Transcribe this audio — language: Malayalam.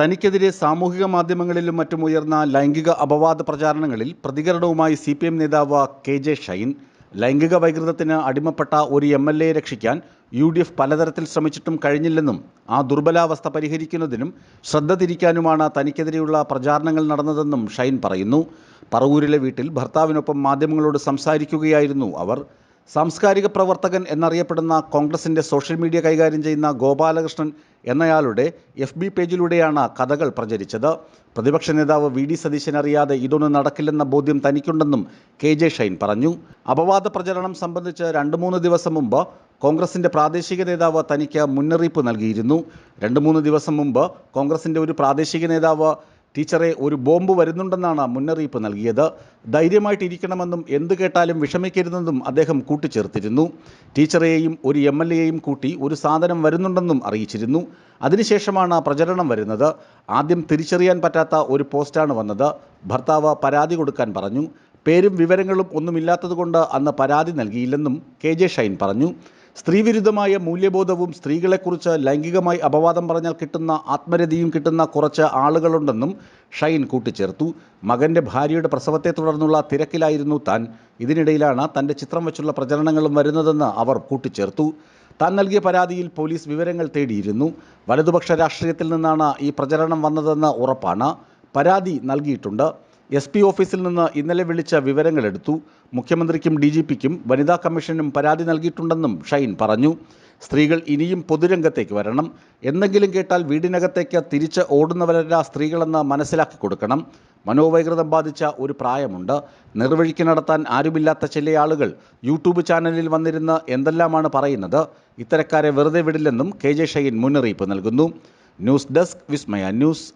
തനിക്കെതിരെ സാമൂഹിക മാധ്യമങ്ങളിലും മറ്റും ഉയർന്ന ലൈംഗിക അപവാദ പ്രചാരണങ്ങളിൽ പ്രതികരണവുമായി സി പി എം നേതാവ് കെ ജെ ഷൈൻ ലൈംഗിക വൈകൃതത്തിന് അടിമപ്പെട്ട ഒരു എം എൽ എയെ രക്ഷിക്കാൻ യു ഡി എഫ് പലതരത്തിൽ ശ്രമിച്ചിട്ടും കഴിഞ്ഞില്ലെന്നും ആ ദുർബലാവസ്ഥ പരിഹരിക്കുന്നതിനും ശ്രദ്ധ തിരിക്കാനുമാണ് തനിക്കെതിരെയുള്ള പ്രചാരണങ്ങൾ നടന്നതെന്നും ഷൈൻ പറയുന്നു. പറവൂരിലെ വീട്ടിൽ ഭർത്താവിനൊപ്പം മാധ്യമങ്ങളോട് സംസാരിക്കുകയായിരുന്നു അവർ. സാംസ്കാരിക പ്രവർത്തകൻ എന്നറിയപ്പെടുന്ന കോൺഗ്രസിന്റെ സോഷ്യൽ മീഡിയ കൈകാര്യം ചെയ്യുന്ന ഗോപാലകൃഷ്ണൻ എന്നയാളുടെ എഫ് ബി പേജിലൂടെയാണ് കഥകൾ പ്രചരിച്ചത്. പ്രതിപക്ഷ നേതാവ് വി ഡി സതീശൻ അറിയാതെ ഇതൊന്നും നടക്കില്ലെന്ന ബോധ്യം തനിക്കുണ്ടെന്നും കെ ജെ ഷൈൻ പറഞ്ഞു. അപവാദ പ്രചരണം സംബന്ധിച്ച് രണ്ട് മൂന്ന് ദിവസം മുമ്പ് കോൺഗ്രസിന്റെ പ്രാദേശിക നേതാവ് തനിക്ക് മുന്നറിയിപ്പ് നൽകിയിരുന്നു. രണ്ട് മൂന്ന് ദിവസം മുമ്പ് കോൺഗ്രസിന്റെ ഒരു പ്രാദേശിക നേതാവ് ടീച്ചറെ ഒരു ബോംബ് വരുന്നുണ്ടെന്നാണ് മുന്നറിയിപ്പ് നൽകിയത്. ധൈര്യമായിട്ടിരിക്കണമെന്നും എന്ത് കേട്ടാലും വിഷമിക്കരുതെന്നും അദ്ദേഹം കൂട്ടിച്ചേർത്തിരുന്നു. ടീച്ചറെയും ഒരു എം എൽ എയെയും കൂട്ടി ഒരു സാധനം വരുന്നുണ്ടെന്നും അറിയിച്ചിരുന്നു. അതിനുശേഷമാണ് പ്രചരണം വരുന്നത്. ആദ്യം തിരിച്ചറിയാൻ പറ്റാത്ത ഒരു പോസ്റ്റാണ് വന്നത്. ഭർത്താവ് പരാതി കൊടുക്കാൻ പറഞ്ഞു. പേരും വിവരങ്ങളും ഒന്നുമില്ലാത്തതുകൊണ്ട് അന്ന് പരാതി നൽകിയില്ലെന്നും കെ ജെ ഷൈൻ പറഞ്ഞു. സ്ത്രീവിരുദ്ധമായ മൂല്യബോധവും സ്ത്രീകളെക്കുറിച്ച് ലൈംഗികമായി അപവാദം പറഞ്ഞാൽ കിട്ടുന്ന ആത്മരതിയും കിട്ടുന്ന കുറച്ച് ആളുകളുണ്ടെന്നും ഷൈൻ കൂട്ടിച്ചേർത്തു. മകന്റെ ഭാര്യയുടെ പ്രസവത്തെ തുടർന്നുള്ള തിരക്കിലായിരുന്നു താൻ. ഇതിനിടയിലാണ് തന്റെ ചിത്രം വെച്ചുള്ള പ്രചരണങ്ങളും വരുന്നതെന്ന് അവർ കൂട്ടിച്ചേർത്തു. താൻ നൽകിയ പരാതിയിൽ പോലീസ് വിവരങ്ങൾ തേടിയിരുന്നു. വലതുപക്ഷ രാഷ്ട്രീയത്തിൽ നിന്നാണ് ഈ പ്രചരണം വന്നതെന്ന് ഉറപ്പാണ്. പരാതി നൽകിയിട്ടുണ്ട്. എസ് പി ഓഫീസിൽ നിന്ന് ഇന്നലെ വിളിച്ച വിവരങ്ങളെടുത്തു മുഖ്യമന്ത്രിക്കും ഡി ജി പിക്കും വനിതാ കമ്മീഷനും പരാതി നൽകിയിട്ടുണ്ടെന്നും ഷൈൻ പറഞ്ഞു. സ്ത്രീകൾ ഇനിയും പൊതുരംഗത്തേക്ക് വരണം. എന്തെങ്കിലും കേട്ടാൽ വീടിനകത്തേക്ക് തിരിച്ച് ഓടുന്നവരല്ല സ്ത്രീകളെന്ന് മനസ്സിലാക്കി കൊടുക്കണം. മനോവൈകൃതം ബാധിച്ച ഒരു പ്രായമുണ്ട്. നിർവഴിക്ക് നടത്താൻ ആരുമില്ലാത്ത ചില ആളുകൾ യൂട്യൂബ് ചാനലിൽ വന്നിരുന്ന് എന്തെല്ലാമാണ് പറയുന്നത്? ഇത്തരക്കാരെ വെറുതെ വിടില്ലെന്നും കെ ജെ ഷൈൻ മുന്നറിയിപ്പ് നൽകുന്നു. News desk Vismaya news.